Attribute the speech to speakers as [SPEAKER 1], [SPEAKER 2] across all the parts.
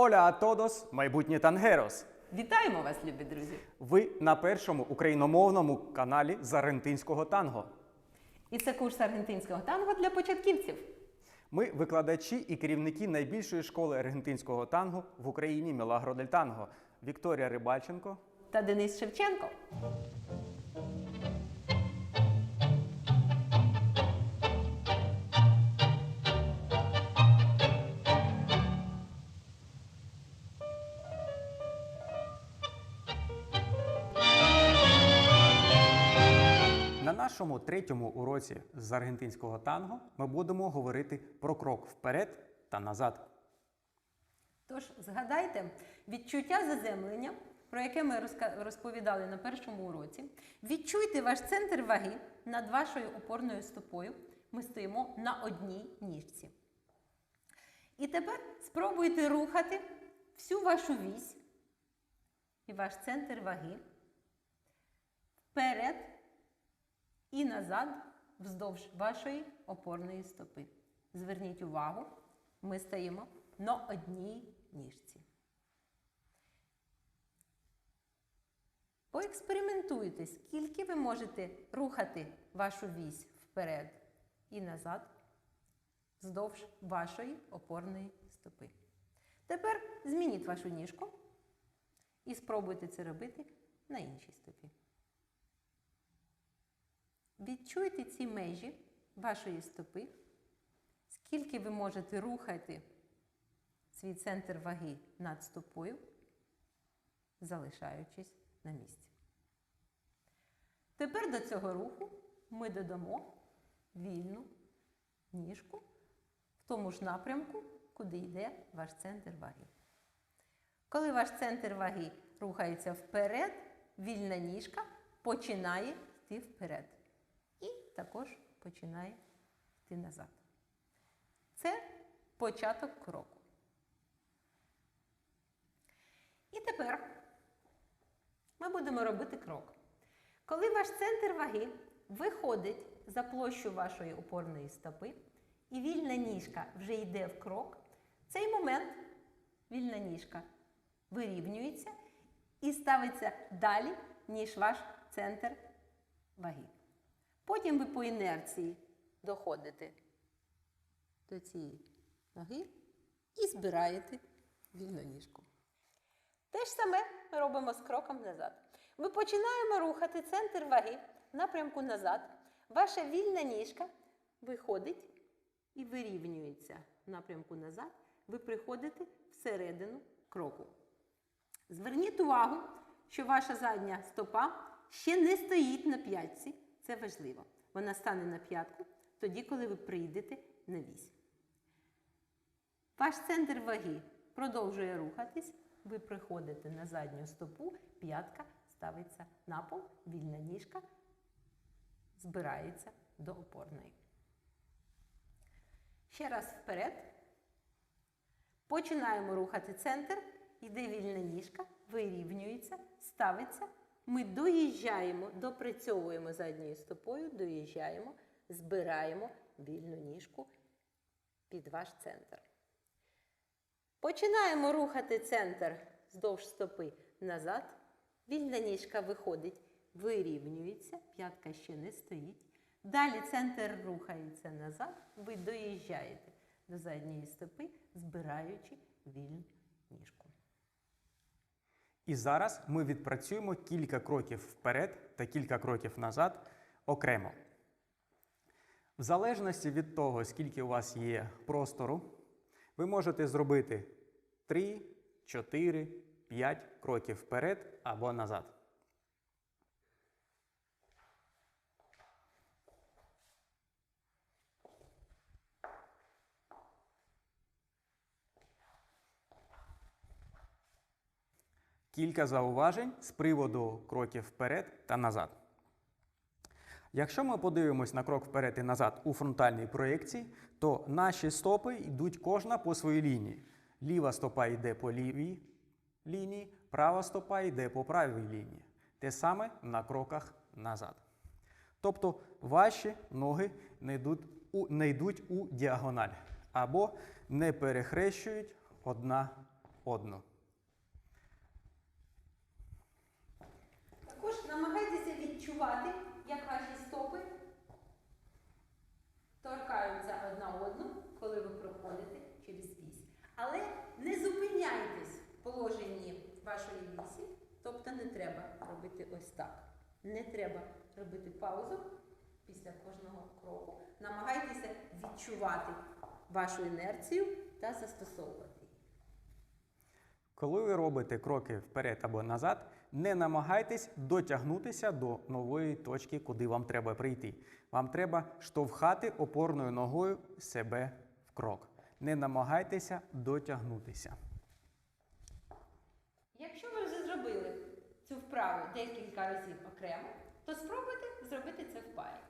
[SPEAKER 1] Оля а тодос, майбутні тангерос.
[SPEAKER 2] Вітаємо вас, любі друзі!
[SPEAKER 1] Ви на першому україномовному каналі з аргентинського танго.
[SPEAKER 2] І це курс аргентинського танго для початківців.
[SPEAKER 1] Ми викладачі і керівники найбільшої школи аргентинського танго в Україні Мілагро дель Танго. Вікторія Рибальченко.
[SPEAKER 2] Та Денис Шевченко.
[SPEAKER 1] Нашому третьому уроці з аргентинського танго ми будемо говорити про крок вперед та назад.
[SPEAKER 2] Тож згадайте відчуття заземлення, про яке ми розповідали на першому уроці. Відчуйте ваш центр ваги над вашою опорною стопою. Ми стоїмо на одній ніжці. І тепер спробуйте рухати всю вашу вісь і ваш центр ваги вперед і назад вздовж вашої опорної стопи. Зверніть увагу, ми стоїмо на одній ніжці. Поекспериментуйте, скільки ви можете рухати вашу вісь вперед і назад вздовж вашої опорної стопи. Тепер змініть вашу ніжку і спробуйте це робити на іншій стопі. Відчуйте ці межі вашої стопи, скільки ви можете рухати свій центр ваги над стопою, залишаючись на місці. Тепер до цього руху ми додамо вільну ніжку в тому ж напрямку, куди йде ваш центр ваги. Коли ваш центр ваги рухається вперед, вільна ніжка починає йти вперед. Також починає йти назад. Це початок кроку. І тепер ми будемо робити крок. Коли ваш центр ваги виходить за площу вашої опорної стопи, і вільна ніжка вже йде в крок, в цей момент вільна ніжка вирівнюється і ставиться далі, ніж ваш центр ваги. Потім ви по інерції доходите до цієї ноги і збираєте вільну ніжку. Те ж саме ми робимо з кроком назад. Ми починаємо рухати центр ваги напрямку назад. Ваша вільна ніжка виходить і вирівнюється в напрямку назад. Ви приходите всередину кроку. Зверніть увагу, що ваша задня стопа ще не стоїть на п'ятці. Це важливо. Вона стане на п'ятку тоді, коли ви прийдете на вісь. Ваш центр ваги продовжує рухатись. Ви приходите на задню стопу, п'ятка ставиться на пол, вільна ніжка збирається до опорної. Ще раз вперед. Починаємо рухати центр, йде вільна ніжка, вирівнюється, ставиться. Ми доїжджаємо, допрацьовуємо задньою стопою, доїжджаємо, збираємо вільну ніжку під ваш центр. Починаємо рухати центр вздовж стопи назад. Вільна ніжка виходить, вирівнюється, п'ятка ще не стоїть. Далі центр рухається назад, ви доїжджаєте до задньої стопи, збираючи вільну ніжку.
[SPEAKER 1] І зараз ми відпрацюємо кілька кроків вперед та кілька кроків назад окремо. В залежності від того, скільки у вас є простору, ви можете зробити 3, 4, 5 кроків вперед або назад. Кілька зауважень з приводу кроків вперед та назад. Якщо ми подивимось на крок вперед і назад у фронтальній проєкції, то наші стопи йдуть кожна по своїй лінії. Ліва стопа йде по лівій лінії, права стопа йде по правій лінії. Те саме на кроках назад. Тобто ваші ноги не йдуть у, не йдуть у діагональ або не перехрещують одна одну.
[SPEAKER 2] Також намагайтеся відчувати, як ваші стопи торкаються одна одну, коли ви проходите через вісь. Але не зупиняйтесь в положенні вашої вісі, тобто не треба робити ось так. Не треба робити паузу після кожного кроку. Намагайтеся відчувати вашу інерцію та застосовувати.
[SPEAKER 1] Коли ви робите кроки вперед або назад, не намагайтесь дотягнутися до нової точки, куди вам треба прийти. Вам треба штовхати опорною ногою себе в крок. Не намагайтеся дотягнутися.
[SPEAKER 2] Якщо ви вже зробили цю вправу декілька разів окремо, то спробуйте зробити це в парі.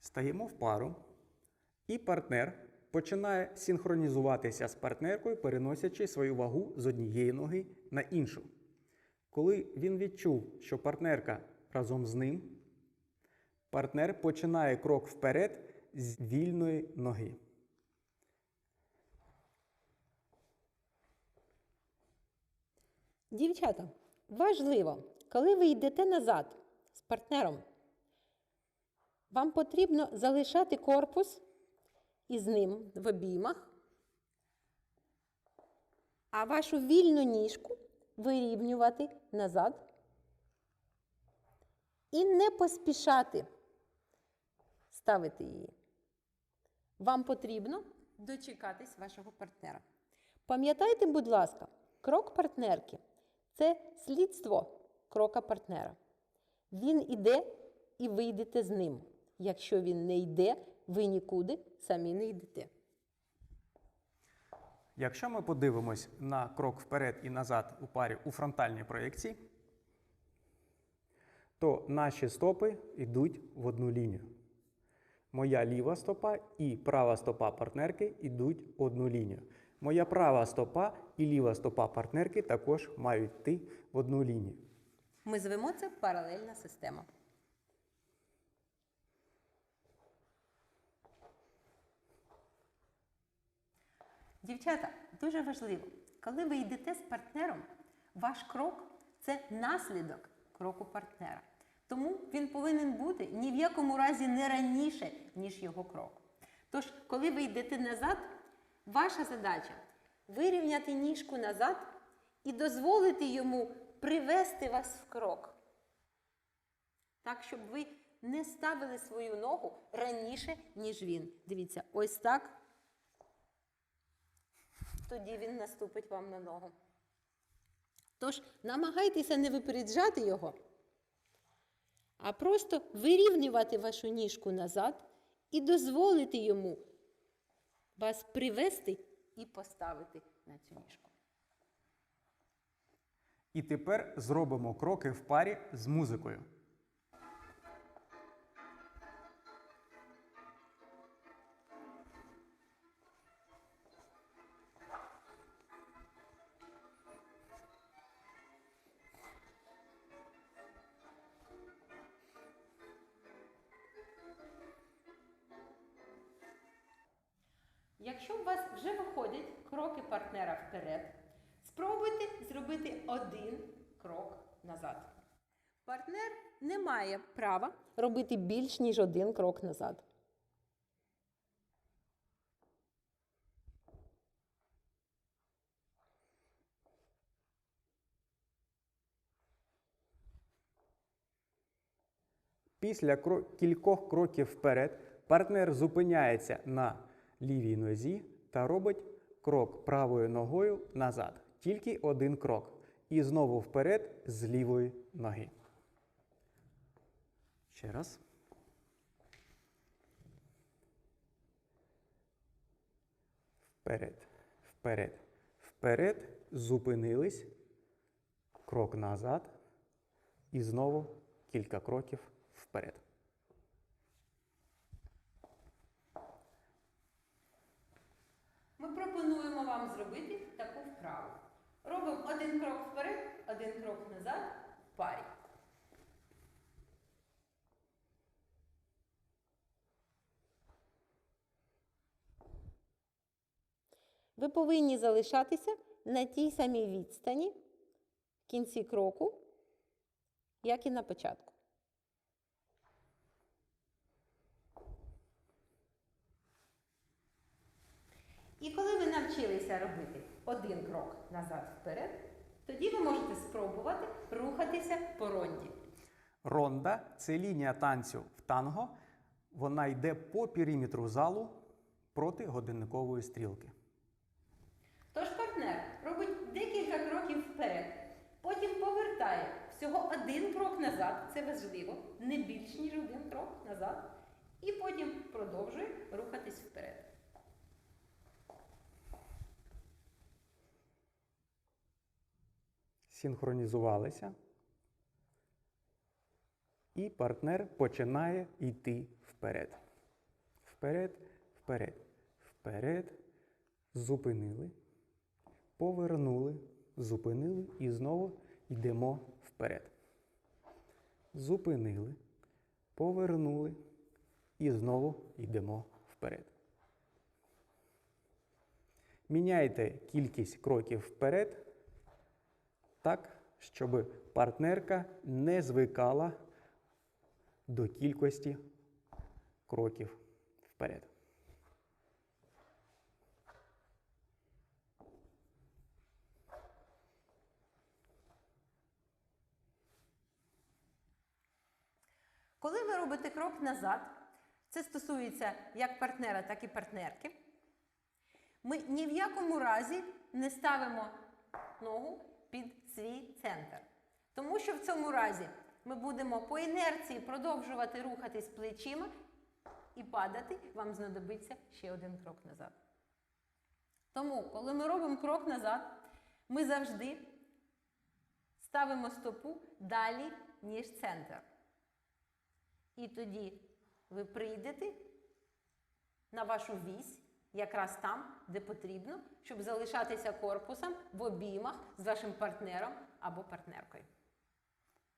[SPEAKER 1] Стаємо в пару, і партнер починає синхронізуватися з партнеркою, переносячи свою вагу з однієї ноги на іншу. Коли він відчув, що партнерка разом з ним, партнер починає крок вперед з вільної ноги.
[SPEAKER 2] Дівчата, важливо, коли ви йдете назад з партнером, вам потрібно залишати корпус із ним в обіймах, а вашу вільну ніжку вирівнювати назад і не поспішати ставити її. Вам потрібно дочекатись вашого партнера. Пам'ятайте, будь ласка, крок партнерки це слідство крока партнера. Він іде і ви з ним. Якщо він не йде, ви нікуди самі не йдете.
[SPEAKER 1] Якщо ми подивимось на крок вперед і назад у парі у фронтальній проєкції, то наші стопи йдуть в одну лінію. Моя ліва стопа і права стопа партнерки йдуть в одну лінію. Моя права стопа і ліва стопа партнерки також мають йти в одну лінію.
[SPEAKER 2] Ми звемо це паралельна система. Дівчата, дуже важливо, коли ви йдете з партнером, ваш крок це наслідок кроку партнера. Тому він повинен бути ні в якому разі не раніше, ніж його крок. Тож, коли ви йдете назад, ваша задача вирівняти ніжку назад і дозволити йому привести вас в крок. Так, щоб ви не ставили свою ногу раніше, ніж він. Дивіться, ось так. Тоді він наступить вам на ногу. Тож намагайтеся не випереджати його, а просто вирівнювати вашу ніжку назад і дозволити йому вас привести і поставити на цю ніжку.
[SPEAKER 1] І тепер зробимо кроки в парі з музикою.
[SPEAKER 2] Якщо у вас вже виходять кроки партнера вперед, спробуйте зробити один крок назад. Партнер не має права робити більш ніж один крок назад.
[SPEAKER 1] Після кількох кроків вперед партнер зупиняється на лівій нозі та робить крок правою ногою назад. Тільки один крок. І знову вперед з лівої ноги. Ще раз. Вперед. Вперед. Вперед. Зупинились. Крок назад. І знову кілька кроків вперед.
[SPEAKER 2] Ми пропонуємо вам зробити таку вправу. Робимо один крок вперед, один крок назад в парі. ви повинні залишатися на тій самій відстані в кінці кроку, як і на початку. І коли ви навчилися робити один крок назад вперед, тоді ви можете спробувати рухатися по ронді.
[SPEAKER 1] Ронда це лінія танцю в танго. Вона йде по периметру залу проти годинникової стрілки.
[SPEAKER 2] Тож партнер робить декілька кроків вперед, потім повертає всього один крок назад, це важливо, не більш ніж один крок назад, і потім продовжує рухатись вперед.
[SPEAKER 1] Синхронізувалися. І партнер починає йти вперед. Вперед, вперед, вперед. Зупинили. Повернули, зупинили і знову йдемо вперед. Зупинили, повернули і знову йдемо вперед. Міняйте кількість кроків вперед так, щоб партнерка не звикала до кількості кроків вперед.
[SPEAKER 2] Коли ви робите крок назад, це стосується як партнера, так і партнерки. Ми ні в якому разі не ставимо ногу під свій центр. Тому що в цьому разі ми будемо по інерції продовжувати рухатись плечима і падати, вам знадобиться ще один крок назад. Тому, коли ми робимо крок назад, ми завжди ставимо стопу далі, ніж центр. І тоді ви прийдете на вашу вісь, якраз там, де потрібно, щоб залишатися корпусом в обіймах з вашим партнером або партнеркою.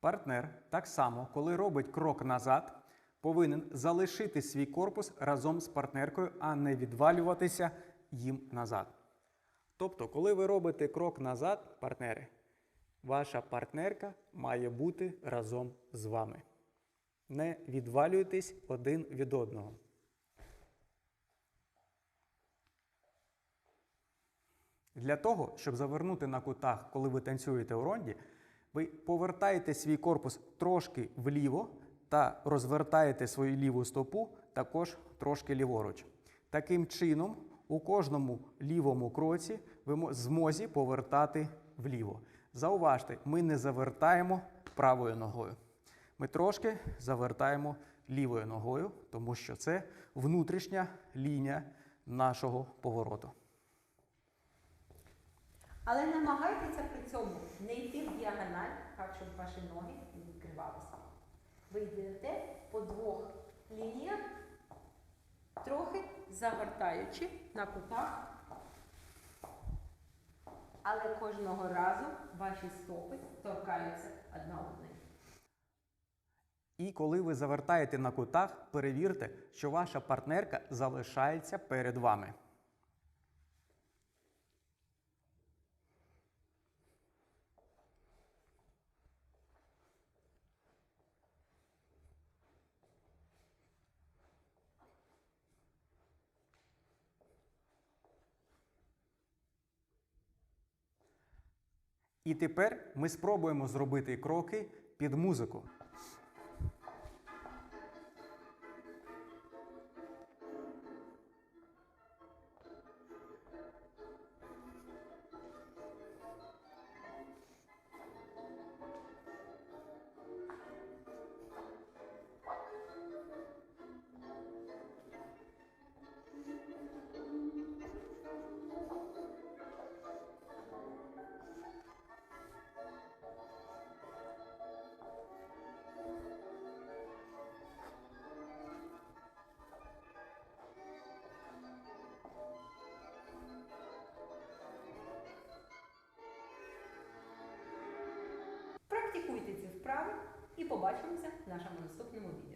[SPEAKER 1] Партнер так само, коли робить крок назад, повинен залишити свій корпус разом з партнеркою, а не відвалюватися їм назад. Тобто, коли ви робите крок назад, партнери, ваша партнерка має бути разом з вами. Не відвалюйтесь один від одного. Для того, щоб завернути на кутах, коли ви танцюєте у ронді, ви повертаєте свій корпус трошки вліво та розвертаєте свою ліву стопу також трошки ліворуч. Таким чином, у кожному лівому кроці ви змозі повертати вліво. Зауважте, ми не завертаємо правою ногою. Ми трошки завертаємо лівою ногою, тому що це внутрішня лінія нашого повороту.
[SPEAKER 2] Але намагайтеся при цьому не йти в діагональ, так, щоб ваші ноги не відкривалися. Ви йдете по двох лініях, трохи загортаючи на кутах. Але кожного разу ваші стопи торкаються одна одної.
[SPEAKER 1] І коли ви завертаєте на кутах, перевірте, що ваша партнерка залишається перед вами. І тепер ми спробуємо зробити кроки під музику.
[SPEAKER 2] Побачимося в нашому наступному відео.